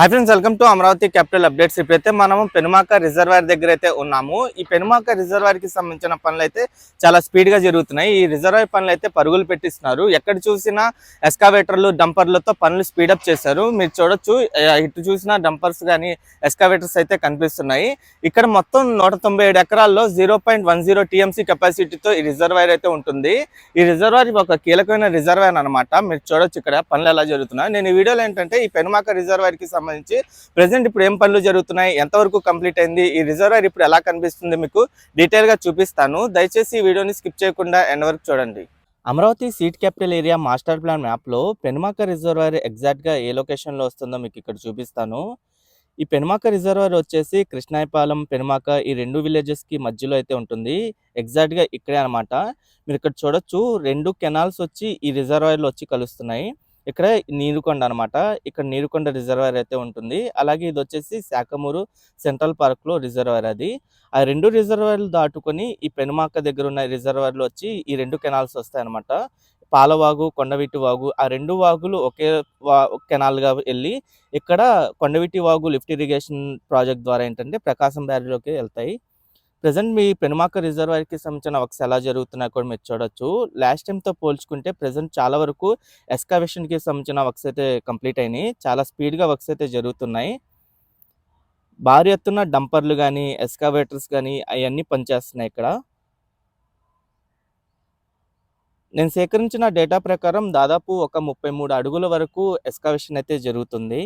Hi friends welcome to Amaravati capital updates ఇప్పుడైతే మనము Penumaka reservoir దగ్గర అయితే ఉన్నాము. ఈ పెనుమాక రిజర్వాయర్కి సంబంధించిన పనులు అయితే చాలా స్పీడ్గా జరుగుతున్నాయి. ఈ రిజర్వాయర్ పనులు అయితే పరుగులు పెట్టిస్తున్నారు. ఎక్కడ చూసినా ఎస్కావేటర్లు డంపర్లతో పనులు స్పీడప్ చేశారు. మీరు చూడొచ్చు ఇటు చూసినా డంపర్స్ కానీ ఎస్కావేటర్స్ అయితే కనిపిస్తున్నాయి. ఇక్కడ మొత్తం నూట తొంభై ఏడు ఎకరాల్లో zero point one zero TMC కెపాసిటీతో ఈ రిజర్వాయర్ అయితే ఉంటుంది. ఈ రిజర్వాయర్ ఒక కీలకమైన రిజర్వాయర్ అనమాట మీరు చూడొచ్చు ఇక్కడ పనులు ఎలా జరుగుతున్నాయి. నేను ఈ వీడియోలో ఏంటంటే ఈ పెనుమాక రిజర్వాయర్కి సంబంధించి ప్రెసెంట్ ఇప్పుడు ఏం పనులు జరుగుతున్నాయి ఎంతవరకు కంప్లీట్ అయింది ఈ రిజర్వాయర్ ఇప్పుడు ఎలా కనిపిస్తుంది మీకు డీటెయిల్గా చూపిస్తాను. దయచేసి ఈ వీడియోని స్కిప్ చేయకుండా ఎండ్ వరకు చూడండి. Amaravati seat capital area master plan మ్యాప్లో పెనుమాక రిజర్వాయర్ ఎగ్జాక్ట్గా ఏ లొకేషన్లో వస్తుందో మీకు ఇక్కడ చూపిస్తాను. ఈ పెనుమాక రిజర్వాయర్ వచ్చేసి కృష్ణాయపాలెం పెనుమాక ఈ రెండు విలేజెస్కి మధ్యలో అయితే ఉంటుంది. ఎగ్జాక్ట్గా ఇక్కడే అనమాట మీరు ఇక్కడ చూడొచ్చు రెండు కెనాల్స్ వచ్చి ఈ రిజర్వాయర్లో వచ్చి కలుస్తున్నాయి. ఇక్కడ నీరుకొండ అనమాట ఇక్కడ నీరుకొండ రిజర్వాయర్ అయితే ఉంటుంది. అలాగే ఇది వచ్చేసి శాఖమూరు సెంట్రల్ పార్క్లో రిజర్వాయర్ అది. ఆ రెండు రిజర్వాయర్లు దాటుకొని ఈ పెనుమాక దగ్గర ఉన్న రిజర్వాయర్లు వచ్చి ఈ రెండు కెనాల్స్ వస్తాయన్నమాట. పాలవాగు కొండవిటి వాగు ఆ రెండు వాగులు ఒకే వా కెనాల్గా వెళ్ళి ఇక్కడ కొండవిటి వాగు లిఫ్ట్ ఇరిగేషన్ ప్రాజెక్ట్ ద్వారా ఏంటంటే ప్రకాశం బ్యారేజ్లోకి వెళ్తాయి. ప్రజెంట్ మీ పెనుమాక రిజర్వాయర్కి సంబంధించిన వర్క్స్ ఎలా జరుగుతున్నాయి కూడా మీరు చూడొచ్చు. లాస్ట్ టైంతో పోల్చుకుంటే ప్రజెంట్ చాలా వరకు ఎస్కావేషన్కి సంబంధించిన వర్క్స్ అయితే కంప్లీట్ అయినాయి. చాలా స్పీడ్గా వర్క్స్ అయితే జరుగుతున్నాయి. భారీ ఎత్తున డంపర్లు కానీ ఎస్కావేటర్స్ కానీ అవన్నీ పనిచేస్తున్నాయి ఇక్కడ. నేను సేకరించిన డేటా ప్రకారం దాదాపు ఒక ముప్పై మూడు అడుగుల వరకు ఎస్కావేషన్ అయితే జరుగుతుంది.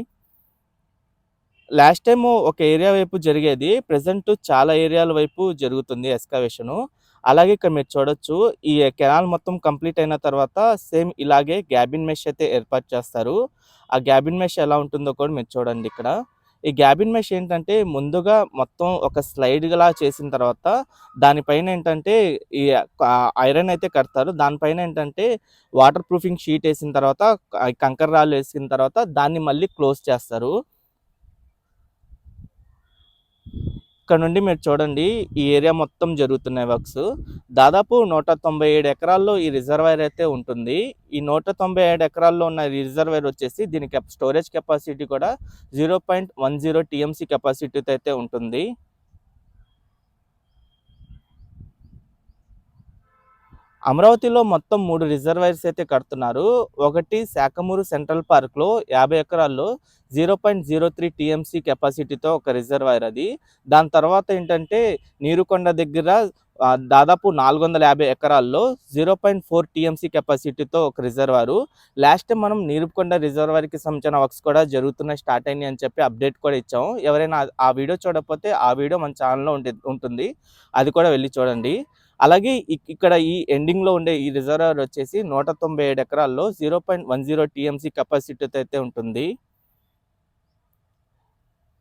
లాస్ట్ టైం ఒక ఏరియా వైపు జరిగేది ప్రజెంట్ చాలా ఏరియాల వైపు జరుగుతుంది ఎస్కావేషను అలాగే ఇక్కడ మీరు చూడొచ్చు ఈ కెనాల్ మొత్తం కంప్లీట్ అయిన తర్వాత సేమ్ ఇలాగే గ్యాబిన్ మెష్ అయితే ఏర్పాటు చేస్తారు. ఆ గ్యాబిన్ మెష్ ఎలా ఉంటుందో కూడా మీరు చూడండి ఇక్కడ. ఈ గ్యాబిన్ మెష్ ఏంటంటే ముందుగా మొత్తం ఒక స్లైడ్గా చేసిన తర్వాత దానిపైన ఏంటంటే ఈ ఐరన్ అయితే కడతారు. దానిపైన ఏంటంటే వాటర్ ప్రూఫింగ్ షీట్ వేసిన తర్వాత కంకర రాళ్ళు వేసిన తర్వాత దాన్ని మళ్ళీ క్లోజ్ చేస్తారు. ఇక్కడ నుండి మీరు చూడండి ఈ ఏరియా మొత్తం జరుగుతున్నాయి వర్క్స్. దాదాపు నూట తొంభై ఏడు ఎకరాల్లో ఈ రిజర్వాయర్ అయితే ఉంటుంది. ఈ నూట తొంభై ఏడు ఎకరాల్లో ఉన్న రిజర్వైర్ రిజర్వాయర్ వచ్చేసి దీని స్టోరేజ్ కెపాసిటీ కూడా zero point one zero TMC కెపాసిటీతో అయితే ఉంటుంది. అమరావతిలో మొత్తం మూడు రిజర్వాయర్స్ అయితే కడుతున్నారు. ఒకటి శాఖమూరు సెంట్రల్ పార్క్లో యాభై ఎకరాల్లో zero point zero three TMC కెపాసిటీతో ఒక రిజర్వాయర్ అది. దాని తర్వాత ఏంటంటే నీరుకొండ దగ్గర దాదాపు నాలుగు వందల యాభై ఎకరాల్లో జీరో పాయింట్ ఫోర్ టీఎంసీ కెపాసిటీతో ఒక రిజర్వారు లాస్ట్ టైం మనం నీరుకొండ రిజర్వాయర్కి సంబంధించిన వర్క్స్ కూడా జరుగుతున్నాయి స్టార్ట్ అయినాయి అని చెప్పి అప్డేట్ కూడా ఇచ్చాము. ఎవరైనా ఆ- వీడియో చూడకపోతే ఆ వీడియో మన ఛానల్లో ఉంటుంది. అది కూడా వెళ్ళి చూడండి. అలాగే ఇక్కడ ఈ ఎండింగ్లో ఉండే ఈ రిజర్వర్ వచ్చేసి నూట తొంభై ఏడు ఎకరాల్లో zero point one zero TMC కెపాసిటీతో అయితే ఉంటుంది.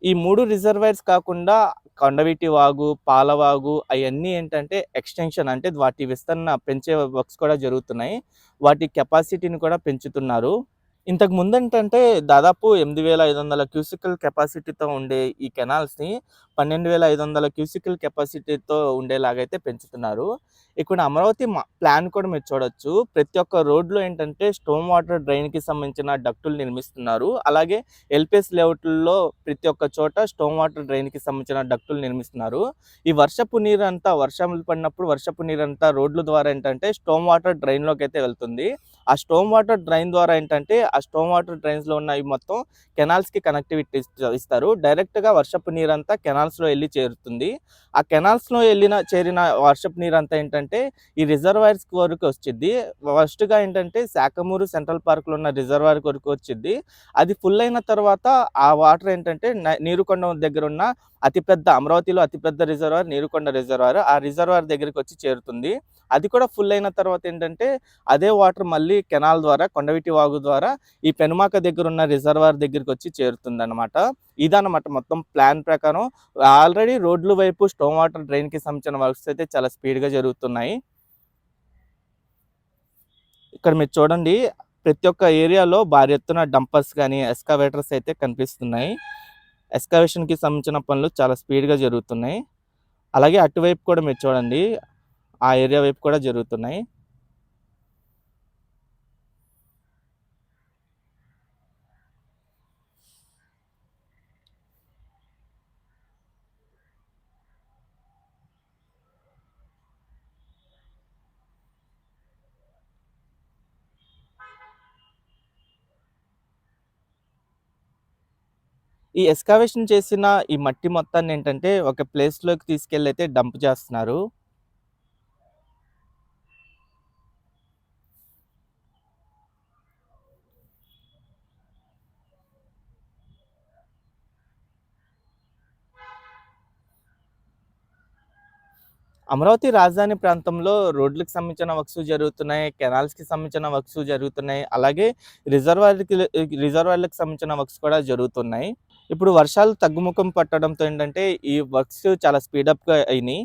ఈ మూడు రిజర్వాయర్స్ కాకుండా కొండవీటి వాగు పాలవాగు అవన్నీ ఏంటంటే ఎక్స్టెన్షన్ అంటే వాటి విస్తరణ పెంచే వర్క్స్ కూడా జరుగుతున్నాయి. వాటి కెపాసిటీని కూడా పెంచుతున్నారు. ఇంతకు ముందు ఏంటంటే దాదాపు ఎనిమిది వేల ఐదు వందల క్యూసికల్ కెపాసిటీతో ఉండే ఈ కెనాల్స్ని పన్నెండు వేల ఐదు వందల క్యూసికల్ కెపాసిటీతో ఉండేలాగైతే పెంచుతున్నారు. ఇక్కడ అమరావతి ప్లాన్ కూడా మీరు చూడొచ్చు. ప్రతి ఒక్క రోడ్లో ఏంటంటే స్టోమ్ వాటర్ డ్రైన్కి సంబంధించిన డక్టులు నిర్మిస్తున్నారు. అలాగే ఎల్పిఎస్ లేఅవుట్లో ప్రతి ఒక్క చోట స్టోమ్ వాటర్ డ్రైన్కి సంబంధించిన డక్టులు నిర్మిస్తున్నారు. ఈ వర్షపు నీరు అంతా వర్షం పడినప్పుడు వర్షపు నీరు అంతా రోడ్ల ద్వారా ఏంటంటే స్టోమ్ వాటర్ డ్రైన్లోకి అయితే వెళ్తుంది. ఆ స్టోమ్ వాటర్ డ్రైన్ ద్వారా ఏంటంటే ఆ స్టోమ్ వాటర్ డ్రైన్స్లో ఉన్న ఈ మొత్తం కెనాల్స్కి కనెక్టివిటీ ఇస్తారు. డైరెక్ట్గా వర్షపు నీరంతా కెనాల్స్లో వెళ్ళి చేరుతుంది. ఆ కెనాల్స్లో వెళ్ళిన చేరిన వర్షపు నీరు అంతా ఏంటంటే ఈ రిజర్వాయర్స్ వరకు వచ్చింది ఫస్ట్గా ఏంటంటే శాఖమూరు సెంట్రల్ పార్క్లో ఉన్న రిజర్వాయర్ వరకు వచ్చింది అది ఫుల్ అయిన తర్వాత ఆ వాటర్ ఏంటంటే నీరుకొండ దగ్గర ఉన్న అతిపెద్ద అమరావతిలో అతిపెద్ద రిజర్వాయర్ నీరుకొండ రిజర్వాయర్ ఆ రిజర్వాయర్ దగ్గరికి వచ్చి చేరుతుంది. అది కూడా ఫుల్ అయిన తర్వాత ఏంటంటే అదే వాటర్ మళ్ళీ కెనాల్ ద్వారా కొండవీటి వాగు ద్వారా ఈ పెనుమాక దగ్గర ఉన్న రిజర్వాయర్ దగ్గరికి వచ్చి చేరుతుంది అనమాట ఇదన్నమాట మొత్తం ప్లాన్ ప్రకారం. ఆల్రెడీ రోడ్ల వైపు స్టోమ్ వాటర్ డ్రైన్కి సంబంధించిన వర్క్స్ అయితే చాలా స్పీడ్గా జరుగుతున్నాయి. ఇక్కడ మీరు చూడండి ప్రతి ఒక్క ఏరియాలో భారీ ఎత్తున డంపర్స్ కానీ ఎస్కావేటర్స్ అయితే కనిపిస్తున్నాయి. ఎస్కావేషన్కి సంబంధించిన పనులు చాలా స్పీడ్గా జరుగుతున్నాయి. అలాగే అటువైపు కూడా మీరు చూడండి ఆ ఏరియా వైపు కూడా జరుగుతున్నాయి. ఈ ఎస్కావేషన్ చేసిన ఈ మట్టి మొత్తాన్ని ఏంటంటే ఒక ప్లేస్లోకి తీసుకెళ్ళి అయితే డంప్ చేస్తున్నారు. అమరావతి రాజధాని ప్రాంతంలో రోడ్లకు సంబంధించిన వర్క్స్ జరుగుతున్నాయి కెనాల్స్కి సంబంధించిన వర్క్స్ జరుగుతున్నాయి అలాగే రిజర్వాయర్కి రిజర్వాయర్లకు సంబంధించిన వర్క్స్ కూడా జరుగుతున్నాయి. ఇప్పుడు వర్షాలు తగ్గుముఖం పట్టడంతో ఏంటంటే ఈ వర్క్స్ చాలా స్పీడప్గా అయినాయి.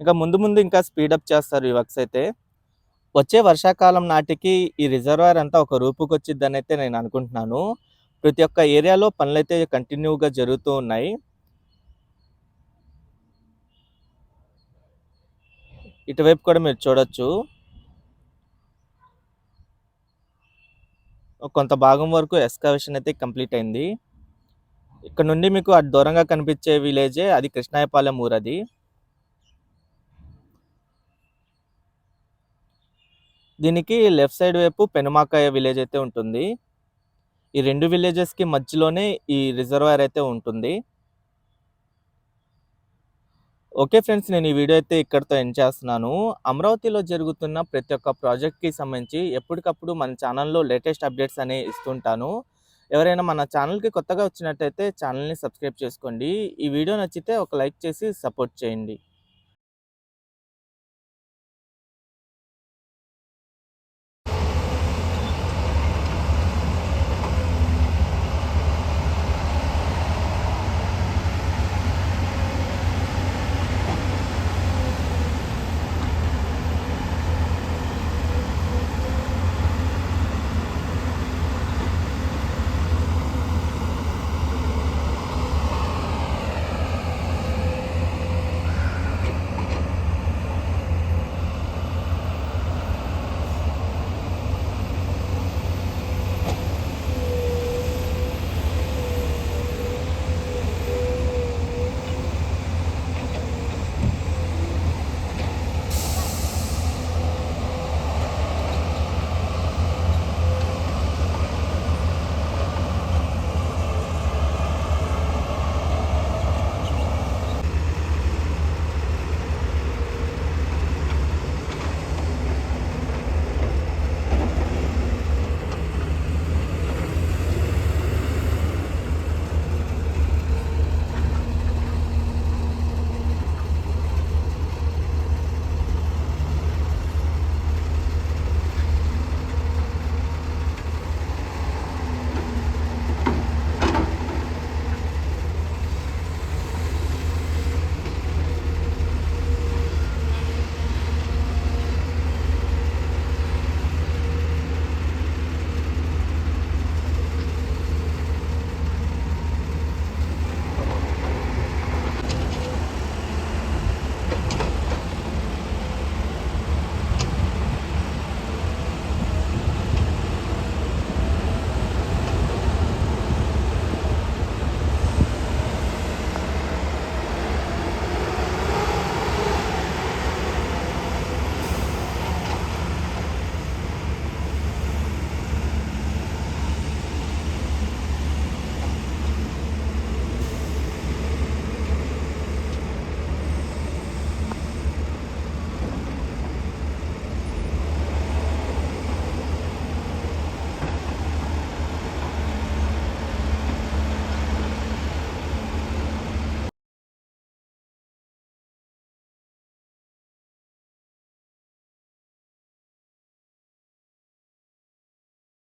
ఇంకా ముందు ముందు ఇంకా స్పీడప్ చేస్తారు ఈ వర్క్స్ అయితే. వచ్చే వర్షాకాలం నాటికి ఈ రిజర్వాయర్ అంతా ఒక రూపుకొచ్చిద్దని అయితే నేను అనుకుంటున్నాను. ప్రతి ఒక్క ఏరియాలో పనులు అయితే కంటిన్యూగా జరుగుతూ ఉన్నాయి. ఇటువైపు కూడా మీరు చూడొచ్చు. కొంత భాగం వరకు ఎస్కవేషన్ అయితే కంప్లీట్ అయింది. ఇక్కడ నుండి మీకు అటు దూరంగా కనిపించే విలేజే అది కృష్ణాయపాలెం ఊరు అది దీనికి లెఫ్ట్ సైడ్ వైపు పెనుమాకాయ విలేజ్ అయితే ఉంటుంది. ఈ రెండు విలేజెస్కి మధ్యలోనే ఈ రిజర్వాయర్ అయితే ఉంటుంది. ఓకే ఫ్రెండ్స్ నేను ఈ వీడియో అయితే ఇక్కడితో ఎండ్ చేస్తున్నాను. అమరావతిలో జరుగుతున్న ప్రతి ఒక్క ప్రాజెక్ట్కి సంబంధించి ఎప్పటికప్పుడు మన ఛానల్లో లేటెస్ట్ అప్డేట్స్ అనేవి ఇస్తుంటాను. ఎవరైనా మన ఛానల్కి కొత్తగా వచ్చినట్టయితే ఛానల్ని సబ్స్క్రైబ్ చేసుకోండి. ఈ వీడియో నచ్చితే ఒక లైక్ చేసి సపోర్ట్ చేయండి.